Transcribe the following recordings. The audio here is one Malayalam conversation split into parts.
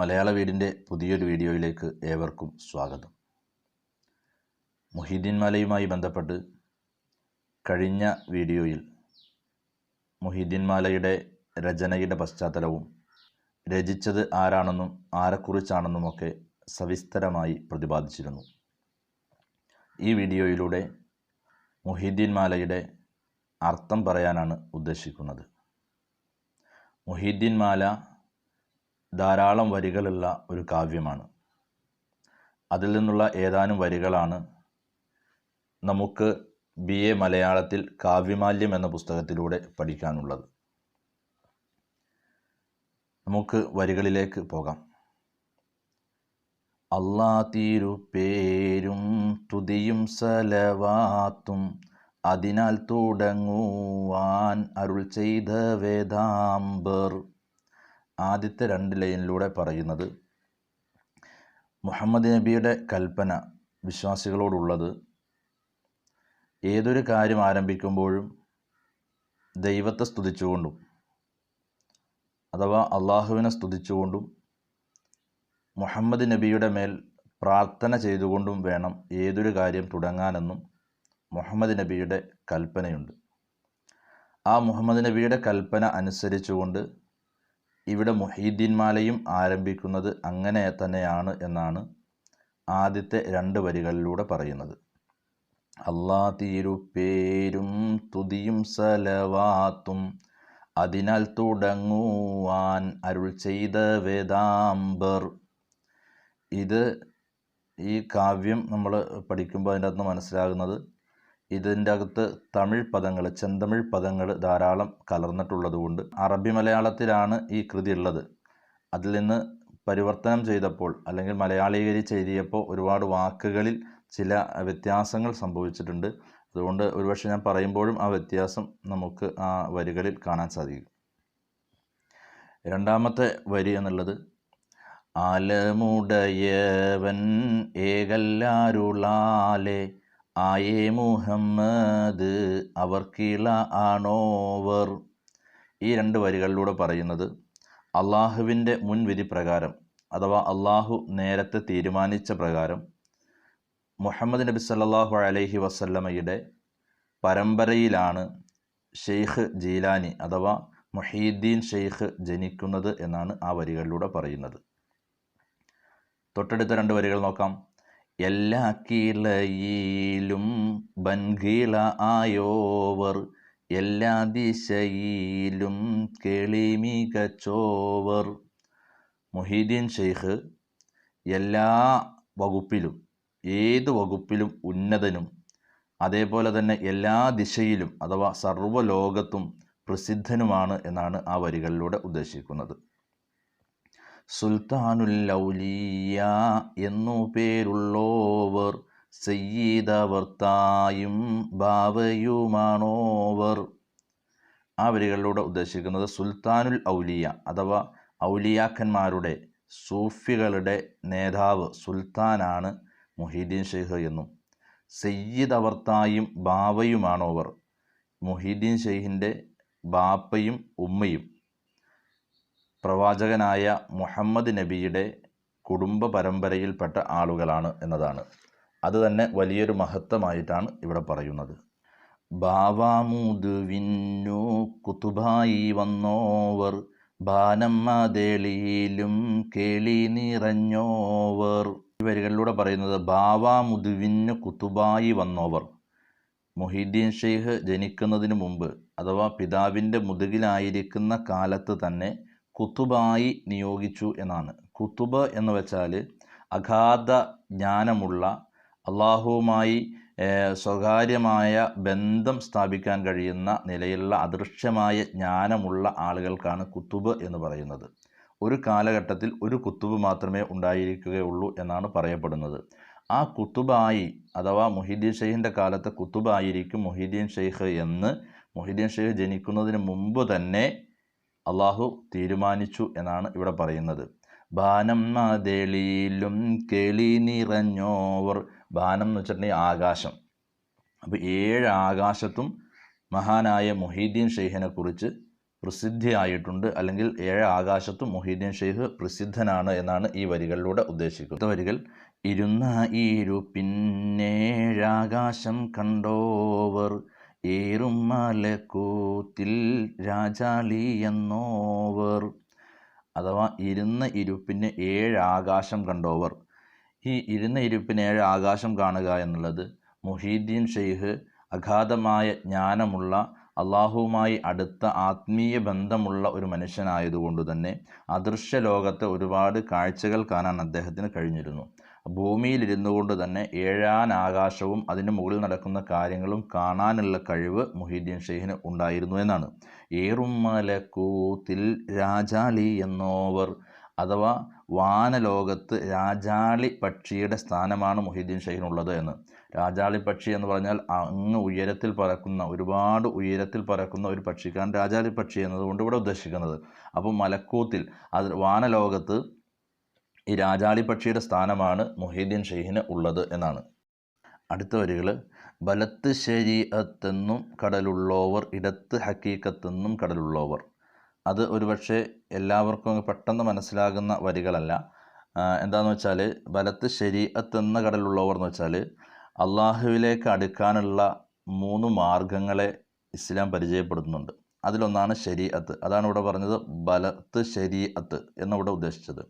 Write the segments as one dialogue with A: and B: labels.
A: മലയാള വീടിന്റെ പുതിയൊരു വീഡിയോയിലേക്ക് ഏവർക്കും സ്വാഗതം. മുഹീദ്ദീൻ മാലയുമായി ബന്ധപ്പെട്ട് കഴിഞ്ഞ വീഡിയോയിൽ മുഹീദ്ദീൻ മാലയുടെ രചനയുടെ പശ്ചാത്തലവും രചിച്ചത് ആരാണെന്നും ആരെക്കുറിച്ചാണെന്നുമൊക്കെ സവിസ്തരമായി പ്രതിപാദിച്ചിരുന്നു. ഈ വീഡിയോയിലൂടെ മുഹീദ്ദീൻ മാലയുടെ അർത്ഥം പറയാനാണ് ഉദ്ദേശിക്കുന്നത്. മുഹീദ്ദീൻ മാല ധാരാളം വരികളുള്ള ഒരു കാവ്യമാണ്. അതിൽ നിന്നുള്ള ഏതാനും വരികളാണ് നമുക്ക് ബി എ മലയാളത്തിൽ കാവ്യമാല്യം എന്ന പുസ്തകത്തിലൂടെ പഠിക്കാനുള്ളത്. നമുക്ക് വരികളിലേക്ക് പോകാം. അള്ളാ തീരുപേരും തുതിയും സലവാത്തും അതിനാൽ തുടങ്ങുവാൻ അരുൾ ചെയ്ത വേദാംബർ ആദ്യത്തെ രണ്ട് ലൈനിലൂടെ പറയുന്നത് മുഹമ്മദ് നബിയുടെ കൽപ്പന വിശ്വാസികളോടുള്ളത് ഏതൊരു കാര്യം ആരംഭിക്കുമ്പോഴും ദൈവത്തെ സ്തുതിച്ചുകൊണ്ടും അഥവാ അള്ളാഹുവിനെ സ്തുതിച്ചുകൊണ്ടും മുഹമ്മദ് നബിയുടെ മേൽ പ്രാർത്ഥന ചെയ്തുകൊണ്ടും വേണം ഏതൊരു കാര്യം തുടങ്ങാനെന്നും മുഹമ്മദ് നബിയുടെ കൽപ്പനയുണ്ട്. ആ മുഹമ്മദ് നബിയുടെ കൽപ്പന അനുസരിച്ചുകൊണ്ട് ഇവിടെ മുഹീദ്ദീൻ മാലയും ആരംഭിക്കുന്നത് അങ്ങനെ തന്നെയാണ് എന്നാണ് ആദ്യത്തെ രണ്ട് വരികളിലൂടെ പറയുന്നത്. അള്ളാ തീരുപ്പേരും തുതിയും സലവാത്തും അതിനാൽ തുടങ്ങുവാൻ അരുൾ ചെയ്ത വേദാംബർ. ഇത് ഈ കാവ്യം നമ്മൾ പഠിക്കുമ്പോൾ അതിന്റെ അകത്ത് മനസ്സിലാകുന്നത് ഇതിന്റെ അകത്ത് തമിഴ് പദങ്ങൾ ചെന്തമിഴ് പദങ്ങൾ ധാരാളം കലർന്നിട്ടുള്ളതുകൊണ്ട് അറബി മലയാളത്തിലാണ് ഈ കൃതി ഉള്ളത്. അതിൽ നിന്ന് പരിവർത്തനം ചെയ്തപ്പോൾ അല്ലെങ്കിൽ മലയാളീകരിച്ച് എഴുതിയപ്പോൾ ഒരുപാട് വാക്കുകളിൽ ചില വ്യത്യാസങ്ങൾ സംഭവിച്ചിട്ടുണ്ട്. അതുകൊണ്ട് ഒരുപക്ഷെ ഞാൻ പറയുമ്പോഴും ആ വ്യത്യാസം നമുക്ക് ആ വരികളിൽ കാണാൻ സാധിക്കും. രണ്ടാമത്തെ വരി എന്നുള്ളത് ആലമുടയവൻ ഏകല്ലാരുളാലെ ആയേ മുഹമ്മദ് അവർ അവർക്കിള ആണോവർ. ഈ രണ്ട് വരികളിലൂടെ പറയുന്നത് അള്ളാഹുവിന്റെ മുൻവിധി പ്രകാരം അഥവാ അള്ളാഹു നേരത്തെ തീരുമാനിച്ച പ്രകാരം മുഹമ്മദ് നബി സല്ലാഹു അലൈഹി വസല്ലമയുടെ പരമ്പരയിലാണ് ഷെയ്ഖ് ജീലാനി അഥവാ മുഹീദ്ദീൻ ഷെയ്ഖ് ജനിക്കുന്നത് എന്നാണ് ആ വരികളിലൂടെ പറയുന്നത്. തൊട്ടടുത്ത രണ്ട് വരികൾ നോക്കാം. എല്ലാ കിളയിലും ബൻകിള ആയോവർ എല്ലാ ദിശയിലും കേളി മികച്ചോവർ മുഹീദ്ദീൻ ഷെയ്ഖ് എല്ലാ വകുപ്പിലും ഏത് വകുപ്പിലും ഉന്നതനും അതേപോലെ തന്നെ എല്ലാ ദിശയിലും അഥവാ സർവലോകത്തും പ്രസിദ്ധനുമാണ് എന്നാണ് ആ വരികളിലൂടെ ഉദ്ദേശിക്കുന്നത്. സുൽത്താനുല്ലൗലിയ എന്നു പേരുള്ളോവർ സയ്യീദവർത്തായും ഭാവയുമാണോവർ ആ വരികളിലൂടെ ഉദ്ദേശിക്കുന്നത് സുൽത്താനുൽ ഔലിയ അഥവാ ഔലിയാക്കന്മാരുടെ സൂഫികളുടെ നേതാവ് സുൽത്താനാണ് മുഹീദ്ദീൻ ഷെയ്ഖ് എന്നും. സയ്യിദ് അവർത്തായും ബാവയുമാണോവർ. മുഹീദ്ദീൻ ഷെയ്ഖിന്റെ ബാപ്പയും ഉമ്മയും പ്രവാചകനായ മുഹമ്മദ് നബിയുടെ കുടുംബ പരമ്പരയിൽപ്പെട്ട ആളുകളാണ് എന്നതാണ്. അത് തന്നെ വലിയൊരു മഹത്വമായിട്ടാണ് ഇവിടെ പറയുന്നത്. ബാവാമുദുവിന്നു കുത്തുബായി വന്നോവർ ബാനമ്മതേളിയിലും കേളി നിറഞ്ഞോവർ. ഈ വരികളിലൂടെ പറയുന്നത് ബാവാമുദുവിന്നു കുത്തുബായി വന്നോവർ മൊഹീദ്ദീൻ ഷെയ്ഖ് ജനിക്കുന്നതിന് മുമ്പ് അഥവാ പിതാവിന്റെ മുതുകിലായിരിക്കുന്ന കാലത്ത് തന്നെ കുത്തുബായി നിയോഗിച്ചു എന്നാണ്. കുത്തുബ് എന്ന് വെച്ചാൽ അഗാധ ജ്ഞാനമുള്ള അള്ളാഹുവുമായി സ്വകാര്യമായ ബന്ധം സ്ഥാപിക്കാൻ കഴിയുന്ന നിലയിലുള്ള അദൃശ്യമായ ജ്ഞാനമുള്ള ആളുകൾക്കാണ് കുത്തുബ് എന്ന് പറയുന്നത്. ഒരു കാലഘട്ടത്തിൽ ഒരു കുത്തുബ് മാത്രമേ ഉണ്ടായിരിക്കുകയുള്ളൂ എന്നാണ് പറയപ്പെടുന്നത്. ആ കുത്തുബായി അഥവാ മൊഹീദ്ദീൻ ഷെയ്ഖിന്റെ കാലത്തെ കുത്തുബായിരിക്കും മൊഹീദ്ദീൻ ഷെയ്ഖ് എന്ന്. മൊഹീദ്ദീൻ ഷെയ്ഖ് ജനിക്കുന്നതിന് മുമ്പ് തന്നെ അള്ളാഹു തീരുമാനിച്ചു എന്നാണ് ഇവിടെ പറയുന്നത്. ബാനം നദേളിയിലും കേളി നിറഞ്ഞോവർ ബാനം എന്ന് വെച്ചിട്ടുണ്ടെങ്കിൽ ആകാശം. അപ്പോൾ ഏഴ് ആകാശത്തും മഹാനായ മുഹീദ്ദീൻ ഷെയ്ഖിനെ കുറിച്ച് പ്രസിദ്ധിയായിട്ടുണ്ട്. അല്ലെങ്കിൽ ഏഴ് ആകാശത്തും മൊഹീദ്ദീൻ ഷെയ്ഖ് പ്രസിദ്ധനാണ് എന്നാണ് ഈ വരികളിലൂടെ ഉദ്ദേശിക്കുന്നത്. വരികൾ ഇരുന്ന ഇരുപ്പിന്നേഴാകാശം കണ്ടോവർ ഏറും മലക്കൂത്തിൽ രാജാളി എന്നോവർ അഥവാ ഇരുന്ന ഇരുപ്പിന് ഏഴ് ആകാശം കണ്ടോവർ. ഈ ഇരുന്ന ഇരുപ്പിന് ഏഴ് ആകാശം കാണുക എന്നുള്ളത് മുഹീദ്ദീൻ ഷെയ്ഖ് അഗാധമായ ജ്ഞാനമുള്ള അള്ളാഹുവുമായി അടുത്ത ആത്മീയ ബന്ധമുള്ള ഒരു മനുഷ്യനായതുകൊണ്ട് തന്നെ അദൃശ്യ ലോകത്തെ ഒരുപാട് കാഴ്ചകൾ കാണാൻ അദ്ദേഹത്തിന് കഴിഞ്ഞിരുന്നു. ഭൂമിയിലിരുന്നു കൊണ്ട് തന്നെ ഏഴാൻ ആകാശവും അതിന് മുകളിൽ നടക്കുന്ന കാര്യങ്ങളും കാണാനുള്ള കഴിവ് മുഹീദ്ദീൻ ഷെയ്ഖിന് ഉണ്ടായിരുന്നു എന്നാണ്. ഏറുമലക്കൂത്തിൽ രാജാലി എന്നോവർ അഥവാ വാനലോകത്ത് രാജാളി പക്ഷിയുടെ സ്ഥാനമാണ് മുഹീദ്ദീൻ ഷെയ്ഖിനുള്ളത് എന്ന്. രാജാളി പക്ഷി എന്ന് പറഞ്ഞാൽ അങ്ങ് ഉയരത്തിൽ പറക്കുന്ന ഒരുപാട് ഉയരത്തിൽ പറക്കുന്ന ഒരു പക്ഷിക്കാണ് രാജാളി പക്ഷി എന്നതുകൊണ്ട് ഇവിടെ ഉദ്ദേശിക്കുന്നത്. അപ്പോൾ മലക്കൂത്തിൽ അത് വാനലോകത്ത് ഈ രാജാളി പക്ഷിയുടെ സ്ഥാനമാണ് മുഹീദ്ദീൻ ഷെയ്ഹിന് ഉള്ളത് എന്നാണ്. അടുത്ത വരികൾ ബലത്ത് ശരീഅത്തെന്നും കടലുള്ളോവർ ഇടത്ത് ഹക്കീക്കത്തെന്നും കടലുള്ളോവർ. അത് ഒരുപക്ഷെ എല്ലാവർക്കും പെട്ടെന്ന് മനസ്സിലാകുന്ന വരികളല്ല. എന്താണെന്ന് വെച്ചാൽ ബലത്ത് ശരീഅത്തെന്ന കടലുള്ളവർ എന്ന് വെച്ചാൽ അള്ളാഹുവിലേക്ക് അടുക്കാനുള്ള മൂന്ന് മാർഗങ്ങളെ ഇസ്ലാം പരിചയപ്പെടുത്തുന്നുണ്ട്. അതിലൊന്നാണ് ശരീഅത്ത്. അതാണ് ഇവിടെ പറഞ്ഞത് ബലത്ത് ശരീഅത്ത് എന്നിവിടെ ഉദ്ദേശിച്ചത്.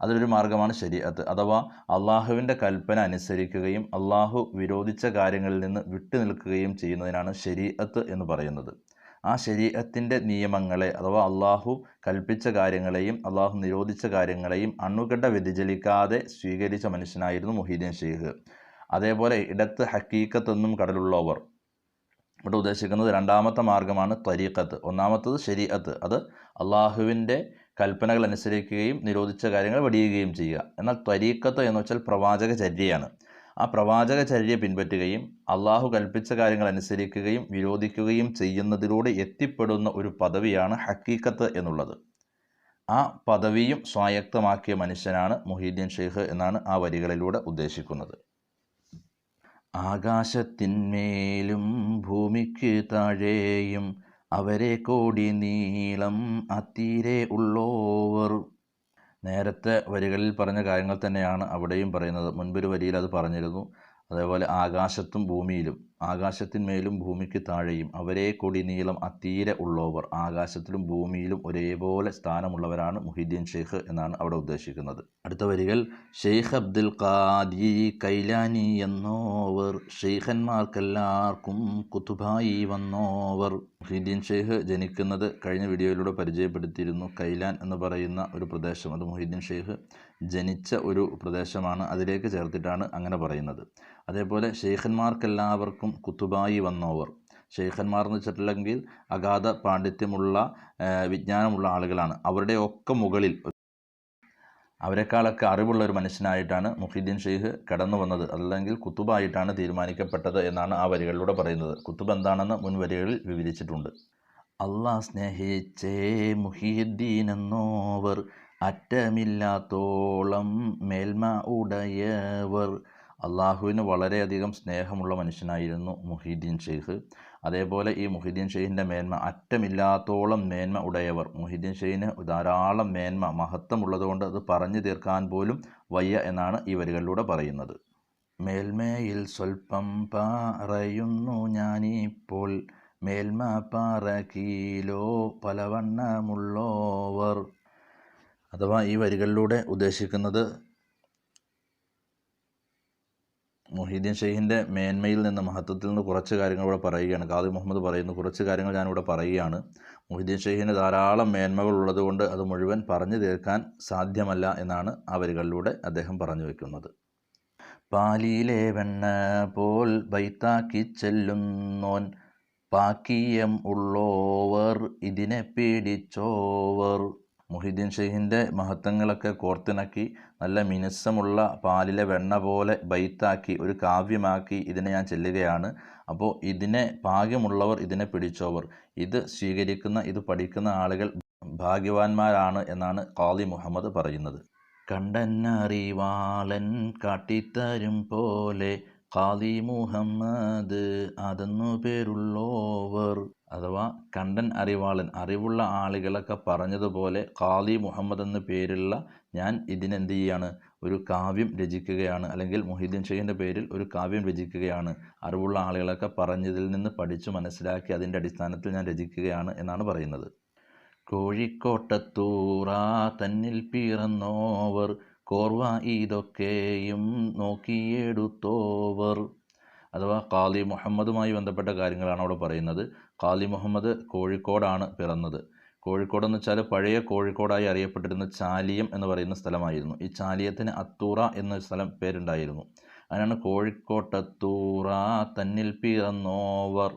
A: അതിലൊരു മാർഗമാണ് ശരീഅത്ത്. അഥവാ അള്ളാഹുവിന്റെ കൽപ്പന അനുസരിക്കുകയും അള്ളാഹു വിരോധിച്ച കാര്യങ്ങളിൽ നിന്ന് വിട്ടു നിൽക്കുകയും ചെയ്യുന്നതിനാണ് ശരീഅത്ത് എന്ന് പറയുന്നത്. ആ ശരീഅത്തിന്റെ നിയമങ്ങളെ അഥവാ അള്ളാഹു കൽപ്പിച്ച കാര്യങ്ങളെയും അള്ളാഹു നിരോധിച്ച കാര്യങ്ങളെയും അണുകട വ്യതിചലിക്കാതെ സ്വീകരിച്ച മനുഷ്യനായിരുന്നു മൊഹീദ്ദീൻ ഷെയ്ഖ്. അതേപോലെ ഇടത്ത് ഹക്കീക്കത്തെന്നും കടലുള്ളവർ. ഇവിടെ ഉദ്ദേശിക്കുന്നത് രണ്ടാമത്തെ മാർഗമാണ് തരീഖത്ത്. ഒന്നാമത്തത് ശരീഅത്ത്. അത് അള്ളാഹുവിന്റെ കൽപ്പനകൾ അനുസരിക്കുകയും നിരോധിച്ച കാര്യങ്ങൾ വെടിയുകയും ചെയ്യുക. എന്നാൽ തരീക്കത്ത് എന്ന് വെച്ചാൽ പ്രവാചക ചര്യയാണ് ആ പ്രവാചക ചര്യ പിൻപറ്റുകയും അള്ളാഹു കൽപ്പിച്ച കാര്യങ്ങൾ അനുസരിക്കുകയും വിരോധിക്കുകയും ചെയ്യുന്നതിലൂടെ എത്തിപ്പെടുന്ന ഒരു പദവിയാണ് ഹക്കീക്കത്ത് എന്നുള്ളത്. ആ പദവിയും സ്വായക്തമാക്കിയ മനുഷ്യനാണ് മുഹീദ്ദീൻ ഷെയ്ഖ് എന്നാണ് ആ വരികളിലൂടെ ഉദ്ദേശിക്കുന്നത്. ആകാശത്തിന്മേലും ഭൂമിക്ക് താഴെയും അവരെ കോടി നീളം അത്തീരെ ഉള്ളോവർ. നേരത്തെ വരികളിൽ പറഞ്ഞ കാര്യങ്ങൾ തന്നെയാണ് അവിടെയും പറയുന്നത്. മുൻപൊരു വരിയിൽ അത് പറഞ്ഞിരുന്നു. അതേപോലെ ആകാശത്തും ഭൂമിയിലും. ആകാശത്തിന്മേലും ഭൂമിക്ക് താഴെയും. അവരെ കൊടി നീളം അത്തീരെ ഉള്ളവർ. ആകാശത്തിലും ഭൂമിയിലും ഒരേപോലെ സ്ഥാനമുള്ളവരാണ് മുഹിദ്ദീൻ ഷെയ്ഖ് എന്നാണ് അവിടെ ഉദ്ദേശിക്കുന്നത്. അടുത്ത വരികൾ ഷെയ്ഖ് അബ്ദുൽ ഖാദി കൈലാനി എന്നോവർ. ഷെയ്ഖന്മാർക്കെല്ലാവർക്കും കുത്തുബായി വന്നോവർ. മുഹിദ്ദീൻ ഷെയ്ഖ് ജനിക്കുന്നത് കഴിഞ്ഞ വീഡിയോയിലൂടെ പരിചയപ്പെടുത്തിയിരുന്നു. കൈലാൻ എന്ന് പറയുന്ന ഒരു പ്രദേശം. അത് മുഹിദ്ദീൻ ഷെയ്ഖ് ജനിച്ച ഒരു പ്രദേശമാണ്. അതിലേക്ക് ചേർത്തിട്ടാണ് അങ്ങനെ പറയുന്നത്. അതേപോലെ ഷെയ്ഖന്മാർക്കെല്ലാവർക്കും കുത്തുബായി വന്നോവർ. ഷെയ്ഖന്മാർ എന്ന് വെച്ചിട്ടുണ്ടെങ്കിൽ അഗാധ പാണ്ഡിത്യമുള്ള വിജ്ഞാനമുള്ള ആളുകളാണ്. അവരുടെ ഒക്കെ മുകളിൽ അവരെക്കാളൊക്കെ അറിവുള്ള ഒരു മനുഷ്യനായിട്ടാണ് മുഹീദ്ദീൻ ഷെയ്ഖ് കടന്നു വന്നത്. അല്ലെങ്കിൽ കുത്തുബായിട്ടാണ് തീരുമാനിക്കപ്പെട്ടത് എന്നാണ് ആ വരികളിലൂടെ പറയുന്നത്. കുത്തുബ് എന്താണെന്ന് മുൻ വരികളിൽ വിവരിച്ചിട്ടുണ്ട്. അള്ളാഹ് സ്നേഹിച്ചേ മുഹീദ്ദീൻ എന്നോവർ അറ്റമില്ലാത്തോളം മേൽമ ഉടയവർ. അള്ളാഹുവിന് വളരെയധികം സ്നേഹമുള്ള മനുഷ്യനായിരുന്നു മുഹീദ്ദീൻ ഷെയ്ഖ്. അതേപോലെ ഈ മുഹീദ്ദീൻ ഷെയ്ഖിന്റെ മേന്മ അറ്റമില്ലാത്തോളം മേന്മ ഉടയവർ. മുഹീദ്ദീൻ ഷെയ്ഖിന് ധാരാളം മേന്മ മഹത്വമുള്ളതുകൊണ്ട് അത് പറഞ്ഞു തീർക്കാൻ പോലും വയ്യ എന്നാണ് ഈ വരികളിലൂടെ പറയുന്നത്. മേൽമേയിൽ സ്വൽപ്പം പറയുന്നു ഞാനിപ്പോൾ മേൽമ പാറ കീലോ പലവണ്ണമുള്ളോവർ. അഥവാ ഈ വരികളിലൂടെ ഉദ്ദേശിക്കുന്നത് മൊഹീദ്ദീൻ ഷെയ്ഖിന്റെ മേന്മയിൽ നിന്ന് മഹത്വത്തിൽ നിന്ന് കുറച്ച് കാര്യങ്ങൾ ഇവിടെ പറയുകയാണ്. ഖാദി മുഹമ്മദ് പറയുന്നു കുറച്ച് കാര്യങ്ങൾ ഞാനിവിടെ പറയുകയാണ്. മുഹീദ്ദീൻ ഷെയ്ഖിന് ധാരാളം മേന്മകൾ ഉള്ളതുകൊണ്ട് അത് മുഴുവൻ പറഞ്ഞു തീർക്കാൻ സാധ്യമല്ല എന്നാണ് ആ വരികളിലൂടെ അദ്ദേഹം പറഞ്ഞു വയ്ക്കുന്നത് പാലിയിലെ വെണ്ണ പോൽ ബൈത്താക്കി ചെല്ലുന്നോൻ പാക്കിയം ഉള്ളോവർ ഇതിനെ പീഡിച്ചോവർ. മുഹിദ്ദീൻ ഷെയ്ഖിന്റെ മഹത്വങ്ങളൊക്കെ കോർത്തിണക്കി നല്ല മിനുസമുള്ള പാലിലെ വെണ്ണ പോലെ ബൈത്താക്കി ഒരു കാവ്യമാക്കി ഇതിനെ ഞാൻ ചെല്ലുകയാണ്. അപ്പോൾ ഇതിനെ ഭാഗ്യമുള്ളവർ ഇതിനെ പിടിച്ചോവർ. ഇത് സ്വീകരിക്കുന്ന ഇത് പഠിക്കുന്ന ആളുകൾ ഭാഗ്യവാന്മാരാണ് എന്നാണ് ഖാദി മുഹമ്മദ് പറയുന്നത്. കണ്ടന്നറിവാളൻ കാട്ടിത്തരും പോലെ ഖാദി മുഹമ്മദ് അതെന്നു പേരുള്ളോവർ. അഥവാ കണ്ടൻ അറിവാളൻ അറിവുള്ള ആളുകളൊക്കെ പറഞ്ഞതുപോലെ ഖാദി മുഹമ്മദ് എന്ന പേരുള്ള ഞാൻ ഇതിനെന്ത് ചെയ്യാണ് ഒരു കാവ്യം രചിക്കുകയാണ്. അല്ലെങ്കിൽ മുഹിദ്ദീൻ ഷെയ്ഖിന്റെ പേരിൽ ഒരു കാവ്യം രചിക്കുകയാണ്. അറിവുള്ള ആളുകളൊക്കെ പറഞ്ഞതിൽ നിന്ന് പഠിച്ചു മനസ്സിലാക്കി അതിന്റെ അടിസ്ഥാനത്തിൽ ഞാൻ രചിക്കുകയാണ് എന്നാണ് പറയുന്നത്. കോഴിക്കോട്ടത്തൂറാ തന്നിൽ പിറന്നോവർ കോർവ ഇതൊക്കെയും നോക്കിയെടുത്തോവർ. അഥവാ ഖാലി മുഹമ്മദുമായി ബന്ധപ്പെട്ട കാര്യങ്ങളാണ് അവിടെ പറയുന്നത്. ഖാലി മുഹമ്മദ് കോഴിക്കോടാണ് പിറന്നത്. കോഴിക്കോട് എന്ന് വെച്ചാൽ പഴയ കോഴിക്കോടായി അറിയപ്പെട്ടിരുന്ന ചാലിയം എന്ന് പറയുന്ന സ്ഥലമായിരുന്നു. ഈ ചാലിയത്തിന് അത്തൂറ എന്ന സ്ഥലം പേരുണ്ടായിരുന്നു. അതിനാണ് കോഴിക്കോട്ടത്തൂറ തന്നിൽ പിറന്നോവർ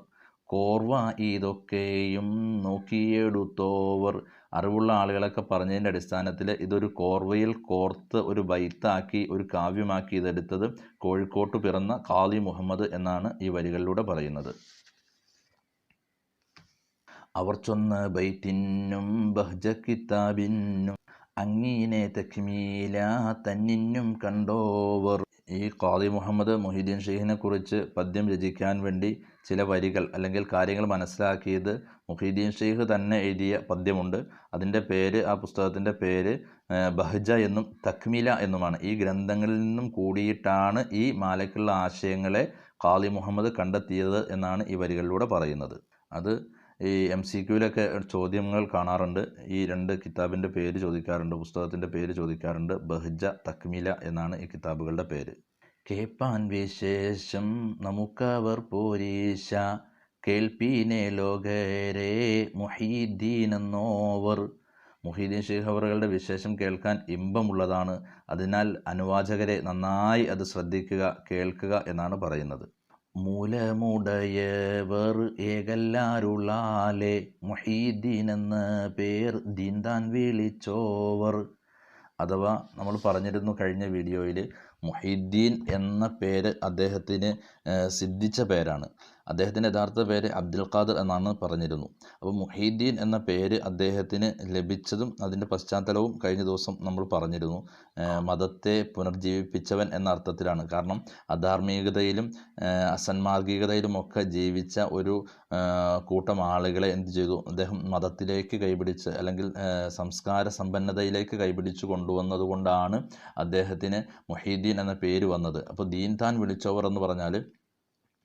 A: കോർവ ഇതൊക്കെയും നോക്കിയെടുത്തോവർ. അറിവുള്ള ആളുകളൊക്കെ പറഞ്ഞതിന്റെ അടിസ്ഥാനത്തിൽ ഇതൊരു കോർവയിൽ കോർത്ത് ഒരു ബൈത്താക്കി ഒരു കാവ്യമാക്കി ഇതെടുത്തത് കോഴിക്കോട്ട് പിറന്ന കാലി മുഹമ്മദ് എന്നാണ് ഈ വരികളിലൂടെ പറയുന്നത്. അവർ ചൊന്ന ബൈറ്റിനും ബഹ്ജ കിതാബിനും അങ്ങീനെ തക്മീല തന്നിനും കണ്ടോവർ. ഈ ഖാദി മുഹമ്മദ് മുഹിദ്ദീൻ ഷെയ്ഖിനെ കുറിച്ച് പദ്യം രചിക്കാൻ വേണ്ടി ചില വരികൾ അല്ലെങ്കിൽ കാര്യങ്ങൾ മനസ്സിലാക്കിയത് മുഹിദ്ദീൻ ഷെയ്ഖ് തന്നെ എഴുതിയ പദ്യമുണ്ട്. അതിന്റെ പേര് ആ പുസ്തകത്തിന്റെ പേര് ബഹജ എന്നും തക്മില എന്നുമാണ്. ഈ ഗ്രന്ഥങ്ങളിൽ നിന്നും കൂടിയിട്ടാണ് ഈ മാലയ്ക്കുള്ള ആശയങ്ങളെ ഖാദി മുഹമ്മദ് കണ്ടെത്തിയത് എന്നാണ് ഈ വരികളിലൂടെ പറയുന്നത്. അത് ഈ എം സി ക്യൂവിലൊക്കെ ചോദ്യങ്ങൾ കാണാറുണ്ട്. ഈ രണ്ട് കിതാബിന്റെ പേര് ചോദിക്കാറുണ്ട് പുസ്തകത്തിന്റെ പേര് ചോദിക്കാറുണ്ട്. ബഹ്ജ തക്മില എന്നാണ് ഈ കിതാബുകളുടെ പേര്. കേപ്പാൻ വിശേഷം നമുക്കവർ പോരീശ കേൾപ്പീനെ ലോകരെ മുഹീദ്ദീൻ എന്നോവർ മുഹീദ്ദീൻ ഷെയ്ഖ് അവറുകളുടെ വിശേഷം കേൾക്കാൻ ഇമ്പമുള്ളതാണ്. അതിനാൽ അനുവാചകരെ നന്നായി അത് ശ്രദ്ധിക്കുക കേൾക്കുക എന്നാണ് പറയുന്നത്. മൂലമുടയവർ ഏകല്ലാരുളാലെ എന്ന പേർ ദീന്താൻ വിളിച്ചോവർ. അഥവാ നമ്മൾ പറഞ്ഞിരുന്നു കഴിഞ്ഞ വീഡിയോയിൽ മുഹീദ്ദീൻ എന്ന പേര് അദ്ദേഹത്തിന് സിദ്ധിച്ച പേരാണ്. അദ്ദേഹത്തിന്റെ യഥാർത്ഥ പേര് അബ്ദുൽ ഖാദർ എന്നാണ് പറഞ്ഞിരുന്നു. അപ്പോൾ മുഹീദ്ദീൻ എന്ന പേര് അദ്ദേഹത്തിന് ലഭിച്ചതും അതിന്റെ പശ്ചാത്തലവും കഴിഞ്ഞ ദിവസം നമ്മൾ പറഞ്ഞിരുന്നു. മതത്തെ പുനർജീവിപ്പിച്ചവൻ എന്ന അർത്ഥത്തിലാണ്. കാരണം അധാർമികതയിലും അസന്മാർഗികതയിലും ഒക്കെ ജീവിച്ച ഒരു കൂട്ടം ആളുകളെ എന്ത് ചെയ്തു? അദ്ദേഹം മതത്തിലേക്ക് കൈപിടിച്ച് അല്ലെങ്കിൽ സംസ്കാര സമ്പന്നതയിലേക്ക് കൈപിടിച്ച് കൊണ്ടുവന്നതുകൊണ്ടാണ് അദ്ദേഹത്തിന് മുഹീദ്ദീൻ എന്ന പേര് വന്നത്. അപ്പോൾ ദീൻ താൻ വിളിച്ചവർ എന്ന് പറഞ്ഞാൽ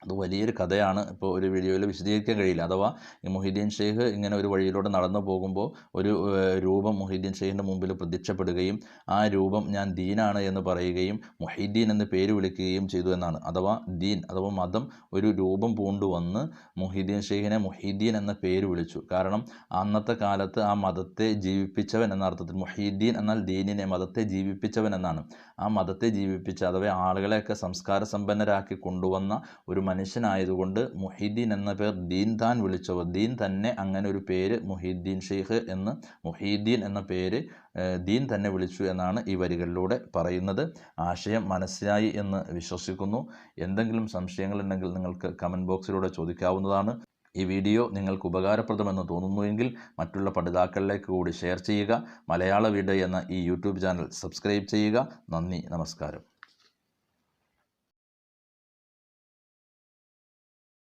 A: അത് വലിയൊരു കഥയാണ് ഇപ്പോൾ ഒരു വീഡിയോയിൽ വിശദീകരിക്കാൻ കഴിയില്ല. അഥവാ ഈ മൊഹീദ്ദീൻ ഷെയ്ഖ് ഇങ്ങനെ ഒരു വഴിയിലൂടെ നടന്നു പോകുമ്പോൾ ഒരു രൂപം മൊഹീദ്ദീൻ ഷെയ്ഖിന്റെ മുമ്പിൽ പ്രത്യക്ഷപ്പെടുകയും ആ രൂപം ഞാൻ ദീനാണ് എന്ന് പറയുകയും മൊഹീദ്ദീൻ എന്ന് പേര് വിളിക്കുകയും ചെയ്തു എന്നാണ്. അഥവാ ദീൻ അഥവാ മതം ഒരു രൂപം പൂണ്ടുവന്ന് മൊഹീദ്ദീൻ ഷെയ്ഖിനെ മൊഹീദ്ദീൻ എന്ന പേര് വിളിച്ചു. കാരണം അന്നത്തെ കാലത്ത് ആ മതത്തെ ജീവിപ്പിച്ചവൻ എന്ന അർത്ഥത്തിൽ മൊഹീദ്ദീൻ എന്നാൽ ദീനിനെ മതത്തെ ജീവിപ്പിച്ചവൻ എന്നാണ്. ആ മതത്തെ ജീവിപ്പിച്ച അഥവാ ആളുകളെയൊക്കെ സംസ്കാര സമ്പന്നരാക്കി കൊണ്ടുവന്ന ഒരു മനുഷ്യനായതുകൊണ്ട് മുഹിദ്ദീൻ എന്ന പേർ ദീൻ താൻ വിളിച്ചവർ. ദീൻ തന്നെ അങ്ങനെ ഒരു പേര് മുഹിദ്ദീൻ ഷെയ്ഖ് എന്ന് മുഹീദ്ദീൻ എന്ന പേര് ദീൻ തന്നെ വിളിച്ചു എന്നാണ് ഈ വരികളിലൂടെ പറയുന്നത്. ആശയം മനസ്സിലായി എന്ന് വിശ്വസിക്കുന്നു. എന്തെങ്കിലും സംശയങ്ങളുണ്ടെങ്കിൽ നിങ്ങൾക്ക് കമന്റ് ബോക്സിലൂടെ ചോദിക്കാവുന്നതാണ്. ഈ വീഡിയോ നിങ്ങൾക്ക് ഉപകാരപ്രദമെന്ന് തോന്നുന്നുവെങ്കിൽ മറ്റുള്ള പഠിതാക്കളിലേക്ക് കൂടി ഷെയർ ചെയ്യുക. മലയാള വീഡിയോ എന്ന ഈ യൂട്യൂബ് ചാനൽ സബ്സ്ക്രൈബ് ചെയ്യുക. നന്ദി നമസ്കാരം.